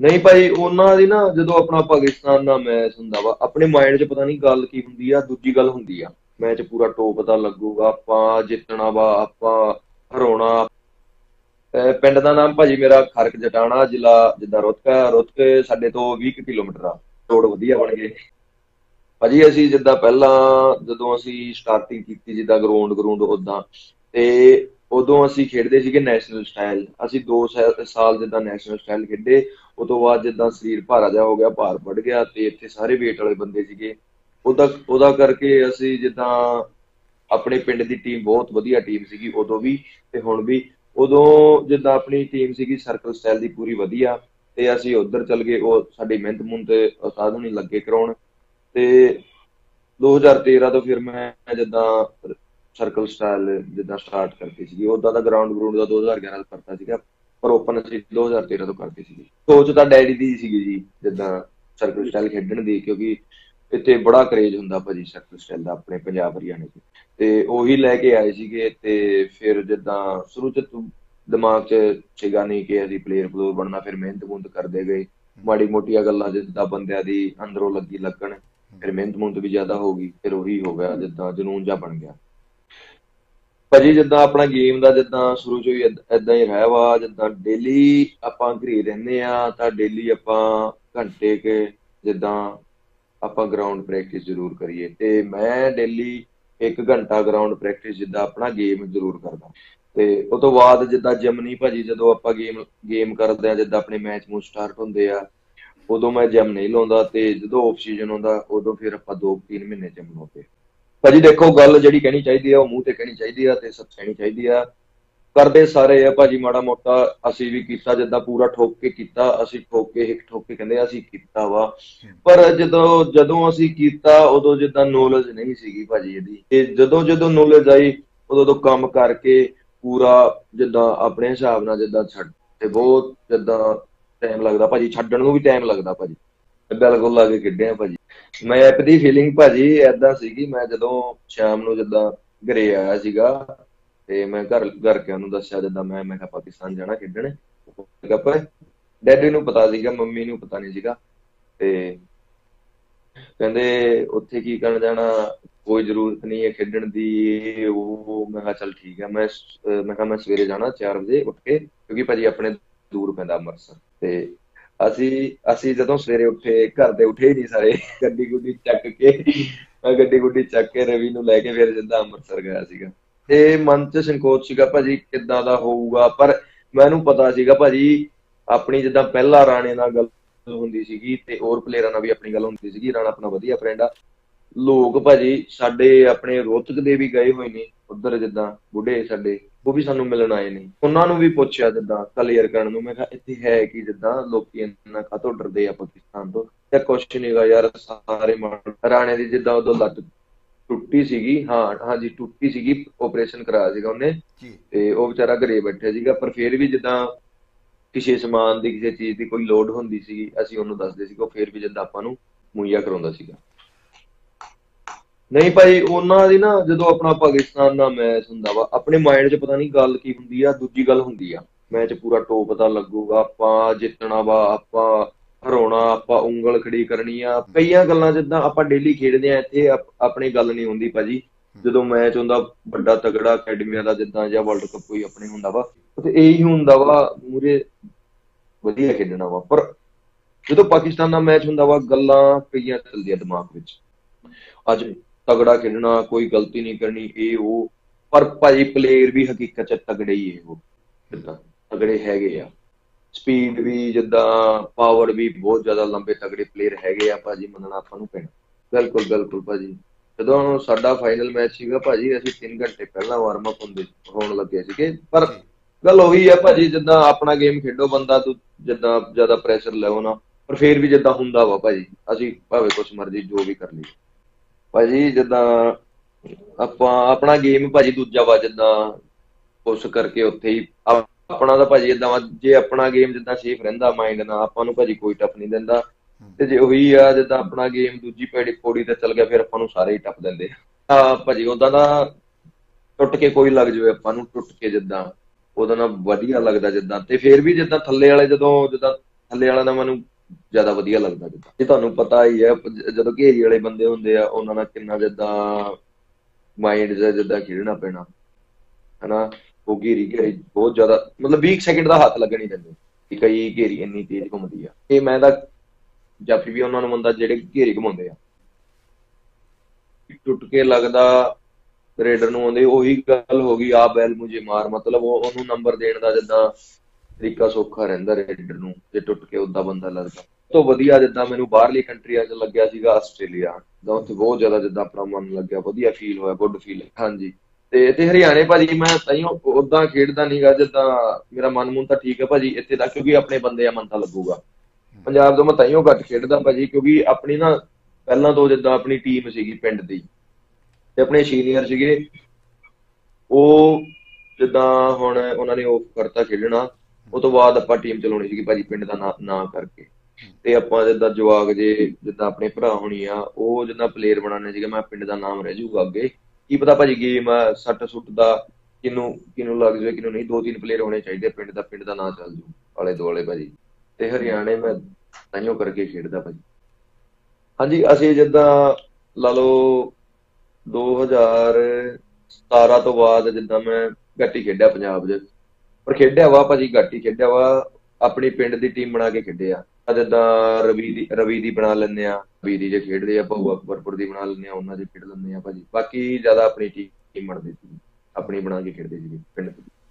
ਨਹੀਂ ਭਾਈ, ਉਹਨਾਂ ਦੀ ਨਾ ਜਦੋਂ ਆਪਣਾ ਪਾਕਿਸਤਾਨ ਦਾ ਮੈਚ ਹੁੰਦਾ ਵਾ, ਆਪਣੇ ਮਾਈਂਡ 'ਚ ਪਤਾ ਨਹੀਂ ਗੱਲ ਕੀ ਹੁੰਦੀ ਆ, ਦੂਜੀ ਗੱਲ ਹੁੰਦੀ ਆ। ਮੈਚ ਪੂਰਾ ਟੋਪ ਦਾ ਲੱਗੂਗਾ, ਆਪਾਂ ਜਿੱਤਣਾ ਵਾ, ਆਪਾਂ ਹਰਾਉਣਾ। ਪਿੰਡ ਦਾ ਨਾਮ ਭਾਜੀ ਮੇਰਾ ਖਰਕ ਜਟਾਣਾ, ਜ਼ਿਲ੍ਹਾ ਜਿੱਦਾਂ ਰੁਤਕਾ, ਰੁਤਕੇ ਸਾਡੇ ਤੋਂ 20 ਕਿਲੋਮੀਟਰ ਆ। ਰੋਡ ਵਧੀਆ ਬਣ ਗਏ। ਭਾਜੀ ਅਸੀਂ ਜਿੱਦਾਂ ਪਹਿਲਾਂ ਜਦੋਂ ਅਸੀਂ ਸਟਾਰਟਿੰਗ ਕੀਤੀ ਜਿੱਦਾਂ ਗਰਾਊਂਡ ਗਰਾਊਂਡ ਉਦਾਂ ਤੇ ਉਦੋਂ ਅਸੀਂ ਖੇਡਦੇ ਸੀਗੇ ਨੈਸ਼ਨਲ ਸਟਾਈਲ ਅਸੀਂ 2 ਸਾਲ ਜਿੱਦਾਂ ਨੈਸ਼ਨਲ ਸਟਾਈਲ ਖੇਡੇ। ਉਸ ਤੋਂ ਬਾਅਦ ਜਿੱਦਾਂ ਸਰੀਰ ਭਾਰਾ ਜਿਹਾ ਹੋ ਗਿਆ, ਭਾਰ ਵੱਧ ਗਿਆ ਤੇ ਇੱਥੇ ਸਾਰੇ weight ਵਾਲੇ ਬੰਦੇ ਸੀਗੇ। ਉਹਦਾ ਉਹਦਾ ਕਰਕੇ ਅਸੀਂ ਜਿੱਦਾਂ ਆਪਣੇ ਪਿੰਡ ਦੀ ਟੀਮ ਬਹੁਤ ਵਧੀਆ ਟੀਮ ਸੀਗੀ ਉਦੋਂ ਵੀ ਤੇ ਹੁਣ ਵੀ। ਉਦੋਂ ਜਿੱਦਾਂ ਆਪਣੀ ਟੀਮ ਸੀਗੀ ਸਰਕਲ ਸਟਾਈਲ ਦੀ ਪੂਰੀ ਵਧੀਆ ਤੇ ਅਸੀਂ ਉਧਰ ਚੱਲ ਗਏ, ਉਹ ਸਾਡੀ ਮਿਹਨਤ ਮੁੰਨ ਤੇ ਉਸਤਾਦ ਹੁਣੀ ਲੱਗੇ ਕਰਾਉਣ। ਤੇ 2013 ਤੋਂ ਫਿਰ ਮੈਂ ਜਿੱਦਾਂ ਸਰਕਲ ਸਟਾਈਲ ਜਿੱਦਾਂ ਸਟਾਰਟ ਕਰਤੀ ਸੀਗੀ। ਉਦਾਂ ਦਾ ਗਰਾਊਂਡ ਗਰਾਊਂਡ ਦਾ 2011 ਤੋਂ ਕਰਤਾ ਸੀਗਾ। ਪਰ ਓਪਨ ਅਸੀਂ 2013 ਤੋਂ ਕਰਦੇ ਸੀਗੇ। ਸੋਚ ਤਾਂ ਡੈਡੀ ਦੀ ਸੀਗੀ ਜੀ, ਜਿੱਦਾਂ ਸਰਕਲ ਸਟਾਈਲ ਖੇਡਣ ਦੀ, ਕਿਉਂਕਿ ਇੱਥੇ ਬੜਾ ਕਰੇਜ ਹੁੰਦਾ ਭਾਜੀ ਸਰਕਲ ਸਟਾਈਲ ਦਾ ਆਪਣੇ ਪੰਜਾਬ ਹਰਿਆਣੇ 'ਚ। ਤੇ ਉਹੀ ਲੈ ਕੇ ਆਏ ਸੀਗੇ ਤੇ ਫਿਰ ਜਿੱਦਾਂ ਸ਼ੁਰੂ 'ਚ ਦਿਮਾਗ 'ਚ ਸੀਗਾ ਨਹੀਂ ਕਿ ਅਸੀਂ ਪਲੇਅਰ ਪਲੂਰ ਬਣਨਾ, ਫਿਰ ਮਿਹਨਤ ਮੁਹਨਤ ਕਰਦੇ ਗਏ। ਮਾੜੀ ਮੋਟੀਆਂ ਗੱਲਾਂ ਜਿੱਦਾਂ ਬੰਦਿਆਂ ਦੀ ਅੰਦਰੋਂ ਲੱਗੀ ਲੱਗਣ, ਫਿਰ ਮਿਹਨਤ ਮੁਹਨਤ ਵੀ ਜ਼ਿਆਦਾ ਹੋ ਗਈ, ਫਿਰ ਉਹੀ ਹੋ ਗਿਆ ਜਿੱਦਾਂ ਜਨੂਨ ਜਿਹਾ ਬਣ ਗਿਆ। ਭਾਜੀ ਜਿੱਦਾਂ ਆਪਣਾ ਗੇਮ ਦਾ ਜਿੱਦਾਂ ਸ਼ੁਰੂ ਤੋਂ ਹੀ ਇਦਾਂ ਹੀ ਰਿਹਾ ਵਾ, ਜਿੱਦਾਂ ਡੇਲੀ ਆਪਾਂ ਘਰੇ ਰਹਿੰਦੇ ਆ, ਤਾਂ ਡੇਲੀ ਆਪਾਂ ਘੰਟੇ ਕੇ ਜਿੱਦਾਂ ਆਪਾਂ ਗਰਾਊਂਡ ਪ੍ਰੈਕਟਿਸ ਜ਼ਰੂਰ ਕਰੀਏ। ਤੇ ਮੈਂ ਡੇਲੀ 1 ਘੰਟਾ ਗਰਾਊਂਡ ਪ੍ਰੈਕਟਿਸ ਜਿੱਦਾਂ ਆਪਣਾ ਗੇਮ ਜ਼ਰੂਰ ਕਰਦਾ। ਤੇ ਉਸ ਤੋਂ ਬਾਅਦ ਜਿੱਦਾਂ ਜਿਮ ਨਹੀਂ ਭਾਜੀ ਜਦੋਂ ਆਪਾਂ ਗੇਮ ਗੇਮ ਕਰਦੇ ਆ, ਜਿੱਦਾਂ ਆਪਣੇ ਮੈਚ ਮੂਚ ਸਟਾਰਟ ਹੁੰਦੇ ਆ, ਉਦੋਂ ਮੈਂ ਜਿਮ ਨਹੀਂ ਲਾਉਂਦਾ ਤੇ ਜਦੋਂ ਆਫ ਸੀਜ਼ਨ ਹੁੰਦਾ, ਉਦੋਂ ਫਿਰ ਆਪਾਂ 2-3 ਮਹੀਨੇ ਜਿਮ ਲਾਉਂਦੇ ਭਾਜੀ ਦੇਖੋ, ਗੱਲ ਜਿਹੜੀ ਕਹਿਣੀ ਚਾਹੀਦੀ ਆ, ਉਹ ਮੂੰਹ ਤੇ ਕਹਿਣੀ ਚਾਹੀਦੀ ਆ ਤੇ ਸੱਚ ਚਾਹੀਦੀ ਆ। ਕਰਦੇ ਸਾਰੇ ਆ ਭਾਜੀ ਮਾੜਾ ਮੋਟਾ, ਅਸੀਂ ਵੀ ਕੀਤਾ ਜਿੱਦਾਂ ਪੂਰਾ ਠੋਕ ਕੇ ਕੀਤਾ, ਅਸੀਂ ਠੋਕ ਕੇ ਹਿੱਕ ਠੋਕ ਕੇ ਕਹਿੰਦੇ ਅਸੀਂ ਕੀਤਾ ਵਾ। ਪਰ ਜਦੋਂ ਜਦੋਂ ਅਸੀਂ ਕੀਤਾ, ਉਦੋਂ ਜਿੱਦਾਂ ਨੌਲੇਜ ਨਹੀਂ ਸੀਗੀ ਭਾਜੀ ਇਹਦੀ। ਤੇ ਜਦੋਂ ਜਦੋਂ ਨੋਲੇਜ ਆਈ, ਉਦੋਂ ਤੋਂ ਕੰਮ ਕਰਕੇ ਪੂਰਾ ਜਿੱਦਾਂ ਆਪਣੇ ਹਿਸਾਬ ਨਾਲ ਜਿੱਦਾਂ ਛੱਡ ਤੇ ਬਹੁਤ ਜਿੱਦਾਂ ਟਾਈਮ ਲੱਗਦਾ। ਭਾਜੀ ਛੱਡਣ ਨੂੰ ਵੀ ਟਾਈਮ ਲੱਗਦਾ ਭਾਜੀ। ਬਿਲਕੁਲ ਲਾ ਕੇ ਖੇਡੇ ਆ ਭਾਜੀ ਮੈਪ ਦੀ ਫੀਲਿੰਗ ਭਾਜੀ ਐਦਾਂ ਸੀਗੀ, ਮੈਂ ਜਦੋਂ ਸ਼ਾਮ ਨੂੰ ਜਿੱਦਾਂ ਘਰੇ ਆਇਆ ਸੀਗਾ, ਤੇ ਮੈਂ ਘਰ ਘਰ ਕੇ ਉਹਨੂੰ ਦੱਸਿਆ, ਜਿੱਦਾਂ ਮੈਂ ਮੈਂ ਕਿਹਾ ਪਾਕਿਸਤਾਨ ਜਾਣਾ ਖੇਡਣ। ਗੱਪ ਡੈਡੀ ਨੂੰ ਪਤਾ ਸੀਗਾ, ਮੰਮੀ ਨੂੰ ਪਤਾ ਨਹੀਂ ਸੀਗਾ, ਤੇ ਕਹਿੰਦੇ ਉੱਥੇ ਕੀ ਕਰਨ ਜਾਣਾ, ਕੋਈ ਜ਼ਰੂਰਤ ਨਹੀਂ ਹੈ ਖੇਡਣ ਦੀ। ਇਹ ਉਹ ਮੈਂ ਕਿਹਾ, ਚੱਲ ਠੀਕ ਹੈ, ਮੈਂ ਮੈਂ ਕਿਹਾ, ਮੈਂ ਸਵੇਰੇ ਜਾਣਾ 4 ਵਜੇ ਉੱਠ ਕੇ, ਕਿਉਂਕਿ ਭਾਜੀ ਆਪਣੇ ਦੂਰ ਪੈਂਦਾ ਅੰਮ੍ਰਿਤਸਰ, ਤੇ ਅਸੀਂ ਅਸੀਂ ਜਦੋਂ ਸਵੇਰੇ ਉੱਠੇ ਘਰ ਦੇ ਉੱਠੇ ਹੀ ਨਹੀਂ ਸਾਰੇ। ਗੱਡੀ ਗੁੱਡੀ ਚੱਕ ਕੇ, ਮੈਂ ਗੱਡੀ ਗੁੱਡੀ ਚੱਕ ਕੇ ਰਵੀ ਨੂੰ ਲੈ ਕੇ ਫਿਰ ਸਿੱਧਾ ਅੰਮ੍ਰਿਤਸਰ ਗਿਆ ਸੀਗਾ। ਤੇ ਮਨ 'ਚ ਸੰਕੋਚ ਸੀਗਾ, ਭਾਜੀ ਕਿੱਦਾਂ ਦਾ ਹੋਊਗਾ? ਪਰ ਮੈਨੂੰ ਪਤਾ ਸੀਗਾ ਭਾਜੀ, ਆਪਣੀ ਜਿੱਦਾਂ ਪਹਿਲਾ ਰਾਣੇ ਨਾਲ ਗੱਲ ਹੁੰਦੀ ਸੀਗੀ ਤੇ ਹੋਰ ਪਲੇਅਰਾਂ ਨਾਲ ਵੀ ਆਪਣੀ ਗੱਲ ਹੁੰਦੀ ਸੀਗੀ, ਰਾਣਾ ਆਪਣਾ ਵਧੀਆ ਫਰੈਂਡ ਆ। ਲੋਕ ਭਾਜੀ ਸਾਡੇ ਆਪਣੇ ਰੋਤਕ ਦੇ ਵੀ ਗਏ ਹੋਏ ਨੇ, ਉਧਰ ਜਿੱਦਾਂ ਬੁੱਢੇ ਸਾਡੇ। ਉਹ ਵੀ ਸਾਨੂੰ ਮਿਲਣ ਆਏ ਨੇ। ਉਹਨਾਂ ਨੂੰ ਵੀ ਪੁੱਛਿਆ ਜਿੱਦਾਂ ਕਲੀਅਰ ਕਰਨ ਨੂੰ ਮੈਂ ਕਿਹਾ ਇੱਥੇ ਹੈ ਕਿ ਜਿੱਦਾਂ? ਲੋਕੀ ਇੰਨਾ ਕਾਹਤੋਂ ਡਰਦੇ ਆ ਪਾਕਿਸਤਾਨ ਤੋਂ? ਤੇ ਕੁਛ ਨਹੀਂਗਾ ਯਾਰ ਸਾਰੇ ਰਾਣੇ ਦੀ ਜਿੱਦਾਂ ਉਦੋਂ ਲੱਤ ਟੁੱਟੀ ਸੀਗੀ ਹਾਂ ਹਾਂਜੀ ਟੁੱਟੀ ਸੀਗੀ ਆਪਰੇਸ਼ਨ ਕਰਾਇਆ ਸੀਗਾ ਉਹਨੇ। ਤੇ ਉਹ ਵਿਚਾਰਾ ਘਰੇ ਬੈਠਿਆ ਸੀਗਾ ਪਰ ਫਿਰ ਵੀ ਜਿੱਦਾਂ ਕਿਸੇ ਸਮਾਨ ਦੀ ਕਿਸੇ ਚੀਜ਼ ਦੀ ਕੋਈ ਲੋਡ ਹੁੰਦੀ ਸੀਗੀ ਅਸੀਂ ਉਹਨੂੰ ਦੱਸਦੇ ਸੀਗੇ ਉਹ ਫਿਰ ਵੀ ਜਿੱਦਾਂ ਆਪਾਂ ਨੂੰ ਮੁਹੱਈਆ ਕਰਾਉਂਦਾ ਸੀਗਾ। ਨਹੀਂ ਭਾਈ, ਉਹਨਾਂ ਦੀ ਨਾ ਜਦੋਂ ਆਪਣਾ ਪਾਕਿਸਤਾਨ ਦਾ ਮੈਚ ਹੁੰਦਾ ਵਾ, ਆਪਣੇ ਮਾਈਂਡ 'ਚ ਪਤਾ ਨਹੀਂ ਗੱਲ ਕੀ ਹੁੰਦੀ ਆ, ਦੂਜੀ ਗੱਲ ਹੁੰਦੀ ਆ। ਮੈਚ ਪੂਰਾ ਟੋਪ ਦਾ ਲੱਗੂਗਾ, ਆਪਾਂ ਜਿੱਤਣਾ ਵਾ, ਆਪਾਂ ਹਰਾਉਣਾ, ਆਪਾਂ ਉਂਗਲ ਖੜੀ ਕਰਨੀ ਆ। ਕਈਆਂ ਗੱਲਾਂ ਜਿੱਦਾਂ ਆਪਾਂ ਡੇਲੀ ਖੇਡਦੇ ਆ, ਇੱਥੇ ਆਪਣੀ ਗੱਲ ਨਹੀਂ ਹੁੰਦੀ ਭਾਜੀ। ਜਦੋਂ ਮੈਚ ਹੁੰਦਾ, ਵੱਡਾ ਤਗੜਾ ਅਕੈਡਮੀਆਂ ਦਾ ਜਿੱਦਾਂ ਜਾਂ ਵਰਲਡ ਕੱਪ ਕੋਈ ਆਪਣੇ ਹੁੰਦਾ ਵਾ ਤੇ ਇਹੀ ਹੁੰਦਾ ਵਾ ਮੂਰੇ ਵਧੀਆ ਖੇਡਣਾ ਵਾ। ਪਰ ਜਦੋਂ ਪਾਕਿਸਤਾਨ ਦਾ ਮੈਚ ਹੁੰਦਾ ਵਾ, ਗੱਲਾਂ ਕਈਆਂ ਚੱਲਦੀਆਂ ਦਿਮਾਗ ਵਿੱਚ। ਅੱਜ ਤਗੜਾ ਖੇਡਣਾ, ਕੋਈ ਗਲਤੀ ਨਹੀਂ ਕਰਨੀ, ਇਹ ਉਹ। ਪਰ ਭਾਜੀ ਪਲੇਅਰ ਵੀ ਹਕੀਕਤ ਚ ਤਗੜੇ ਹੀ ਹੈ ਉਹ। ਜਿੱਦਾਂ ਤਗੜੇ ਹੈਗੇ ਆ। ਸਪੀਡ ਵੀ ਜਿੱਦਾਂ ਪਾਵਰ ਵੀ ਬਹੁਤ ਜ਼ਿਆਦਾ ਲੰਬੇ ਤਗੜੇ ਪਲੇਅਰ ਹੈਗੇ ਆ ਭਾਜੀ ਮੰਨਣਾ ਆਪਾਂ ਨੂੰ ਪੈਣਾ। ਬਿਲਕੁਲ ਬਿਲਕੁਲ ਭਾਜੀ। ਜਦੋਂ ਸਾਡਾ ਫਾਈਨਲ ਮੈਚ ਸੀਗਾ ਭਾਜੀ, ਅਸੀਂ 3 ਘੰਟੇ ਪਹਿਲਾਂ ਵਾਰਮ ਅਪ ਹੁੰਦੇ ਹੋਣ ਲੱਗੇ ਸੀਗੇ। ਪਰ ਗੱਲ ਉਹੀ ਆ ਭਾਜੀ, ਜਿੱਦਾਂ ਆਪਣਾ ਗੇਮ ਖੇਡੋ, ਬੰਦਾ ਤੂੰ ਜਿੱਦਾਂ ਜ਼ਿਆਦਾ ਪ੍ਰੈਸ਼ਰ ਲੈਓ ਨਾ। ਪਰ ਫੇਰ ਵੀ ਜਿੱਦਾਂ ਹੁੰਦਾ ਵਾ ਭਾਜੀ, ਅਸੀਂ ਭਾਵੇਂ ਕੁਛ ਮਰਜ਼ੀ ਜੋ ਵੀ ਕਰ ਲਈਏ। ਭਾਜੀ ਜਿੱਦਾਂ ਆਪਾਂ, ਆਪਣਾ ਗੇਮ ਭਾਜੀ ਦੂਜਾ ਵਾ ਜਿੱਦਾਂ ਪੁਸ਼ ਕਰਕੇ ਉੱਥੇ ਹੀ। ਆਪਣਾ ਤਾਂ ਭਾਜੀ ਇਦਾਂ ਜੇ ਆਪਣਾ ਗੇਮ ਜਿੱਦਾਂ ਸੇਫ ਰਹਿੰਦਾ ਮਾਈਂਡ ਨਾਲ, ਆਪਾਂ ਨੂੰ ਭਾਜੀ ਕੋਈ ਟੱਪ ਨਹੀਂ ਦਿੰਦਾ। ਤੇ ਜੇ ਉਹੀ ਆ, ਜਿੱਦਾਂ ਆਪਣਾ ਗੇਮ ਦੂਜੀ ਪੈੜੀ ਪੌੜੀ ਤੇ ਚੱਲ ਗਿਆ, ਫਿਰ ਆਪਾਂ ਨੂੰ ਸਾਰੇ ਹੀ ਟੱਪ ਦਿੰਦੇ ਆ। ਭਾਜੀ ਉਦਾਂ ਦਾ ਟੁੱਟ ਕੇ ਕੋਈ ਲੱਗ ਜਾਵੇ, ਆਪਾਂ ਨੂੰ ਟੁੱਟ ਕੇ ਜਿੱਦਾਂ, ਉਹਦਾ ਨਾਲ ਵਧੀਆ ਲੱਗਦਾ ਜਿੱਦਾਂ। ਤੇ ਫਿਰ ਵੀ ਜਿੱਦਾਂ ਥੱਲੇ ਵਾਲੇ ਜਦੋਂ, ਜਿੱਦਾਂ ਥੱਲੇ ਵਾਲਾ ਦਾ ਮੈਨੂੰ ਜ਼ਿਆਦਾ ਵਧੀਆ ਲੱਗਦਾ ਜਿੱਦਾਂ। ਇਹ ਤੁਹਾਨੂੰ ਪਤਾ ਹੀ ਹੈ ਜਦੋਂ ਘੇਰੀ ਵਾਲੇ ਬੰਦੇ ਹੁੰਦੇ ਆ, ਉਹਨਾਂ ਨਾਲ ਕਿੰਨਾ ਜਿੱਦਾਂ ਮਾਈਂਡ ਜਿੱਦਾਂ ਖੇਡਣਾ ਪੈਣਾ, ਹਨਾ? ਉਹ ਘੇਰੀ ਘੇਰੀ ਬਹੁਤ ਜ਼ਿਆਦਾ, ਮਤਲਬ 20 ਸੈਕਿੰਡ ਦਾ ਹੱਥ ਲੱਗਣ ਹੀ ਕਿ ਕਈ ਘੇਰੀ ਇੰਨੀ ਤੇਜ਼ ਘੁੰਮਦੀ ਆ। ਇਹ ਮੈਂ ਤਾਂ ਜਾਫੀ ਵੀ ਉਹਨਾਂ ਨੂੰ ਮੰਨਦਾ, ਜਿਹੜੇ ਘੇਰੀ ਘੁਮਾਉਂਦੇ ਆ। ਟੁੱਟ ਕੇ ਲੱਗਦਾ ਰੇਡਰ ਨੂੰ ਆਉਂਦੇ, ਉਹੀ ਗੱਲ ਹੋ ਗਈ ਆ ਬੈਲ ਮੁਝੇ ਮਾਰ। ਮਤਲਬ ਉਹ, ਉਹਨੂੰ ਨੰਬਰ ਦੇਣ ਦਾ ਜਿੱਦਾਂ ਤਰੀਕਾ ਸੌਖਾ ਰਹਿੰਦਾ ਰੇਡਰ ਨੂੰ, ਜੇ ਟੁੱਟ ਕੇ ਉਦਾਂ ਬੰਦਾ ਲੱਗਦਾ। ਤੋਂ ਵਧੀਆ ਜਿੱਦਾਂ ਮੈਨੂੰ ਬਾਹਰਲੀ ਕੰਟਰੀਆਂ 'ਚ ਲੱਗਿਆ ਸੀਗਾ ਆਸਟ੍ਰੇਲੀਆ। ਦਾ ਉੱਥੇ ਬਹੁਤ ਜ਼ਿਆਦਾ ਜਿੱਦਾਂ ਆਪਣਾ ਮਨ ਲੱਗਿਆ, ਵਧੀਆ ਫੀਲ ਹੋਇਆ ਗੁੱਡ ਫੀਲ ਹਾਂਜੀ। ਤੇ ਇੱਥੇ ਹਰਿਆਣੇ ਭਾਜੀ, ਮੈਂ ਤਾਈਓ ਉਦਾਂ ਖੇਡਦਾ ਨਹੀਂਗਾ ਜਿੱਦਾਂ ਮੇਰਾ ਮਨ ਮੂਨ ਤਾਂ ਠੀਕ ਹੈ ਭਾਜੀ, ਇੱਥੇ ਦਾ ਕਿਉਂਕਿ ਆਪਣੇ ਬੰਦੇ ਆ ਮਨ ਤਾਂ ਲੱਗੂਗਾ। ਪੰਜਾਬ ਤੋਂ ਮੈਂ ਤਾਈਓ ਘੱਟ ਖੇਡਦਾ ਭਾਜੀ, ਕਿਉਂਕਿ ਆਪਣੀ ਨਾ ਪਹਿਲਾਂ ਤੋਂ ਜਿੱਦਾਂ ਆਪਣੀ ਟੀਮ ਸੀਗੀ ਪਿੰਡ ਦੀ ਤੇ ਆਪਣੇ ਸੀਨੀਅਰ ਸੀਗੇ, ਉਹ ਜਿੱਦਾਂ ਹੁਣ ਉਹਨਾਂ ਨੇ ਆਫ ਕਰਤਾ ਖੇਡਣਾ, ਉਹ ਤੋਂ ਬਾਅਦ ਆਪਾਂ ਟੀਮ ਚਲਾਉਣੀ ਸੀਗੀ ਭਾਜੀ, ਪਿੰਡ ਦਾ ਨਾਂ ਕਰਕੇ। ਤੇ ਆਪਾਂ ਜਿੱਦਾਂ ਜਵਾਗ ਜੇ, ਜਿੱਦਾਂ ਆਪਣੇ ਭਰਾ ਹੋਣੀ ਆ, ਉਹ ਜਿੱਦਾਂ ਪਲੇਅਰ ਬਣਾਉਣੇ ਸੀਗੇ, ਮੈਂ ਪਿੰਡ ਦਾ ਨਾਮ ਰਹਿ ਜੂਗਾ ਅੱਗੇ। ਕੀ ਪਤਾ ਭਾਜੀ ਗੇਮ ਸੱਟ ਸੁੱਟ ਦਾ ਕਿਨੂੰ ਕਿਨੂੰ ਲੱਗ ਜਾਵੇ ਕਿਨੂੰ ਨਹੀਂ ਦੋ ਤਿੰਨ ਪਲੇਅਰ ਹੋਣੇ ਚਾਹੀਦੇ ਪਿੰਡ ਦਾ ਪਿੰਡ ਦਾ ਨਾਂ ਚੱਲ ਜੂ ਆਲੇ ਦੁਆਲੇ ਭਾਜੀ। ਤੇ ਹਰਿਆਣੇ ਮੈਂ ਤਾਈਓ ਕਰਕੇ ਖੇਡਦਾ ਭਾਜੀ। ਹਾਂਜੀ, ਅਸੀਂ ਜਿੱਦਾਂ ਲਾ ਲਓ 2017 ਤੋਂ ਬਾਅਦ ਜਿੱਦਾਂ ਮੈਂ ਘੱਟ ਖੇਡਿਆ ਪੰਜਾਬ 'ਚ। ਪਰ ਖੇਡਿਆ ਵਾ ਭਾਜੀ ਘੱਟ ਖੇਡਿਆ ਵਾ, ਆਪਣੀ ਪਿੰਡ ਦੀ ਟੀਮ ਬਣਾ ਕੇ ਖੇਡਿਆ ਜਿੱਦਾਂ ਰਵੀ ਦੀ ਰਵੀ ਦੀ ਬਣਾ ਲੈਂਦੇ ਆ ਰਵੀ ਦੀ ਜੇ ਖੇਡਦੇ ਆ ਭਾਊ ਅਕਬਰਪੁਰ ਦੀ ਬਣਾ ਲੈਂਦੇ ਆ ਉਹਨਾਂ ਦੀ ਖੇਡ ਲੈਂਦੇ ਆ ਭਾਜੀ ਬਾਕੀ ਜ਼ਿਆਦਾ ਆਪਣੀ ਟੀਮ ਬਣਦੀ ਸੀ, ਆਪਣੀ ਬਣਾ ਕੇ ਖੇਡਦੇ ਸੀ ਪਿੰਡ।